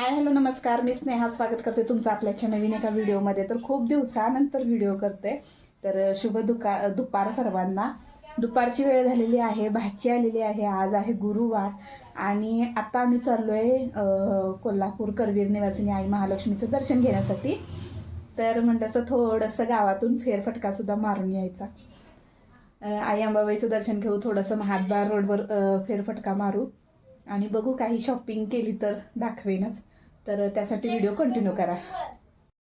Hi hello नमस्कार. मी स्नेहा. स्वागत करते तुमचं आपल्याच्या नवीन एका व्हिडिओमध्ये. तर खूप दिवसानंतर व्हिडिओ करते. तर शुभ दुका दुपार सर्वांना. दुपारची वेळ झालेली आहे भाची आलेली आहे. आज आहे गुरुवार. आणि आता आम्ही चाललो आहे कोल्हापूर करवीर निवासिनी आई महालक्ष्मीचं दर्शन घेण्यासाठी. तर म्हणलं असं थोडंसं गावातून फेरफटकासुद्धा मारून यायचा. आई अंबाबाईचं दर्शन घेऊ थोडंसं महाद्वार रोडवर फेरफटका मारू. आणि बघू काही शॉपिंग केली तर दाखवेनच. तर त्यासाठी व्हिडिओ कंटिन्यू करा.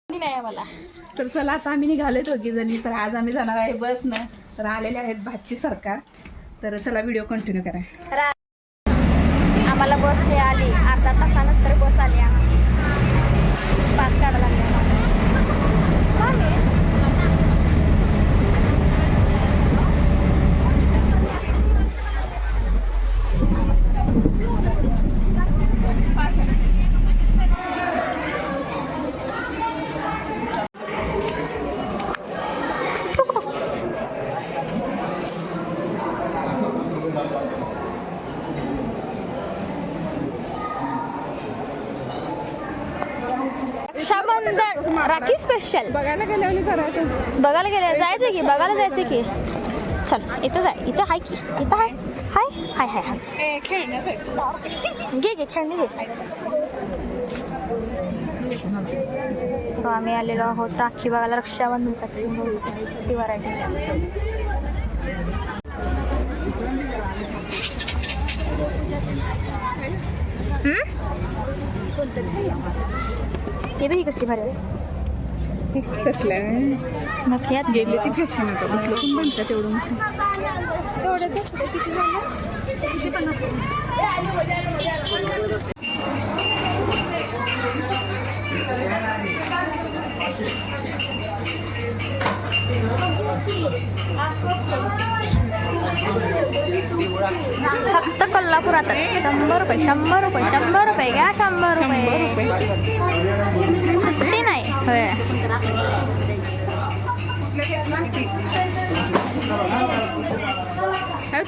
नाही मला तर चला आता आम्ही निघालोय दोघी जणी. तर आज आम्ही जाणार आहे बसनं. तर आलेले आहेत भाची सरकार. तर चला व्हिडिओ कंटिन्यू करा. आम्हाला बस मिळाली. अर्धा तासानंतर बस आली आमची पास काढा लागले का मी? रक्षाबंधन राखी स्पेशल बघायला गेल्यावर करायचं. बघायला गेलं जायचं की? बघायला जायचं की? चल इथं जाय इथं हाय की? इथं हाय. हाय? हाय हाय हाय. खेळण्यात घे घे खेळणी घे आम्ही आलेलो आहोत राखी बघायला रक्षाबंधनसाठी. किती व्हरायटी हे बघ ही कसली भारी आहे. कसलं मग ह्यात गेली ती फॅशन आता. बसलं. पण म्हणतात तेवढं? मोठं. फक्त कोल्हापुरात शंभर रुपये शंभर रुपये शंभर रुपये घ्या शंभर रुपये. सुट्टी नाही. होय.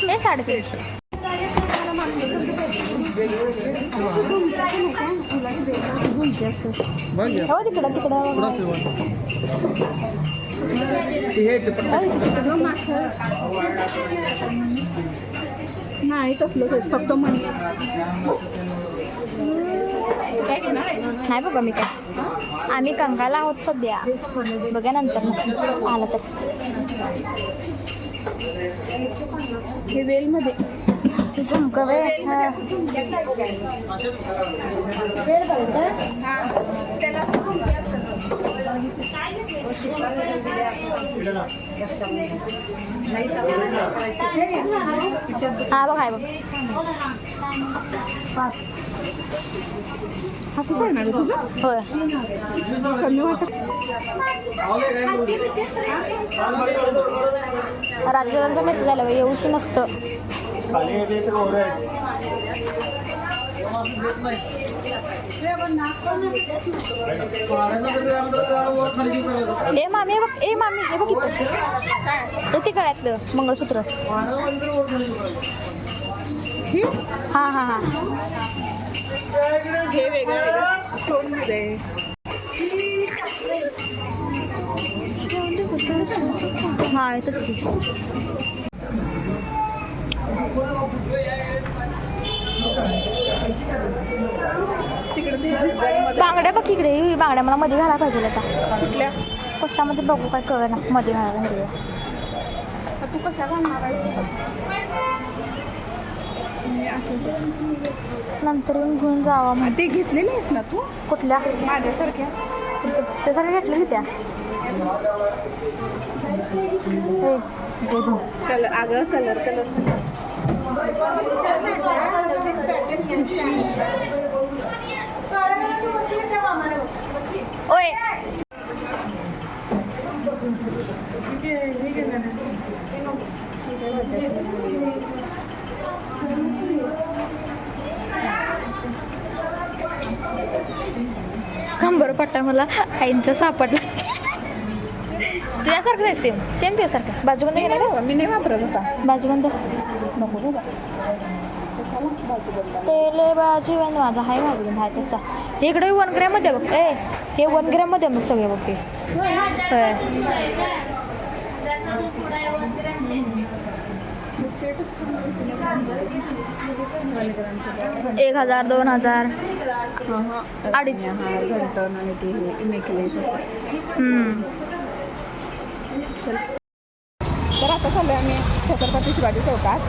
हे साडेतीनशे. हो तिकडं तिकडं. नाही तसलंच आहे, फक्त मनी. काय घेणार नाही बाबा मी काय? आम्ही कंगाला आहोत सध्या. बघा नंतर. आलं तर. हे वेलमध्ये. झुमक वेळ हा बघ हाय बघ. असं करणार आहे तुझं? होय. कमी वाटत राजगिरांचा मेसेज आला येऊशी नसतं ए मामी हे बघ ए मामी हे बघ इथं. ते गळ्यातलं मंगळसूत्र. हा हा हा. हे वेगळं. स्टोनमध्ये हा की. डिझाईनमध्ये बांगड्या बघ इकडे. बांगड्या मला मध्ये घालायला पाहिजे आता. कुठल्या? कशामध्ये बघू काय कळ ना मध्ये घालायला तू कशा घालणार. नंतर येऊन घेऊन जावा आ, ते घेतलेले आहेस ना तू? कुठल्या? माझ्यासारख्या. ते सगळे घेतले त्या अगं कलर कलर ओय कंबर पट्टा मला. आईंचा सापडला. तुझ्यासारखं आहे सेम सेम तुझ्यासारखं. बाजूबंद घेणार? मी नाही वापरत होता. बाजूबंद. नको बाबा ते लय बा जीवन माझा हाय माझं हाय तसा इकडे वन ग्रॅममध्ये बघ ए हे वन ग्रॅममध्ये मग सगळे बघ ते होय. एक हजार दोन हजार अडीच. घंटन आणि ते नेकलेस हम्म. तर आता चाललो आम्ही छत्रपती शिवाजी चौकात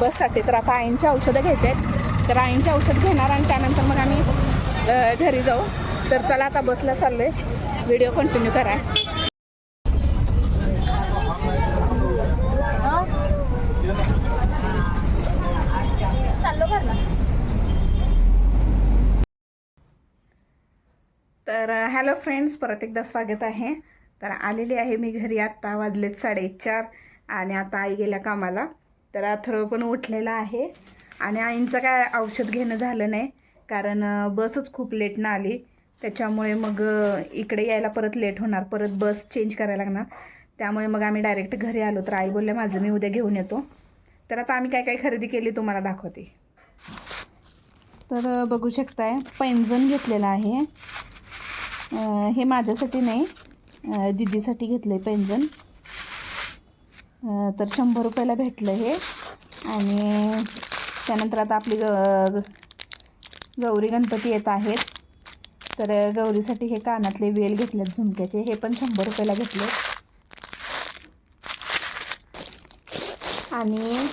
बससाठी तर आता आईंची औषधं घ्यायचे आहेत. तर आईंची औषध घेणार आणि त्यानंतर मग आम्ही घरी जाऊ. तर चला आता बसला चाललोय. व्हिडिओ कंटिन्यू करा. चाललो तर हॅलो फ्रेंड्स परत एकदा स्वागत आहे. तर आलेली आहे मी घरी आत्ता वाजलेत साडेचार आणि आता आई गेल्या कामाला. तर अथर्व पण उठलेला आहे. आणि आईंचं काय औषध घेणं झालं नाही कारण बसच खूप लेटनं आली. त्याच्यामुळे मग इकडे यायला परत लेट होणार परत बस चेंज करायला लागणार. त्यामुळे मग आम्ही डायरेक्ट घरी आलो. तर आई बोलले माझं मी उद्या घेऊन येतो. तर आता आम्ही काय काय खरेदी केली तुम्हाला दाखवते. तर बघू शकताय पैंजण घेतलेलं आहे. हे माझ्यासाठी नाही दीदीसाठी घेतलं आहे पैंजण तर शंभर रुपयाला भेटलं हे. आणि त्यानंतर आता आपली ग गौरी गणपती येत आहेत. तर गौरीसाठी हे कानातले वेल घेतलेत झुमक्याचे हे पण शंभर रुपयाला घेतले. आणि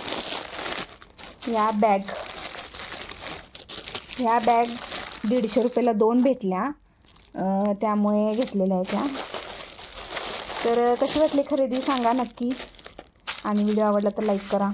या बॅग ह्या बॅग दीडशे रुपयाला दोन भेटल्या. त्यामुळे घेतलेल्या आहेत त्या. तर कशी वाटली खरेदी? सांगा नक्की. आणि व्हिडिओ आवडला तर लाईक करा.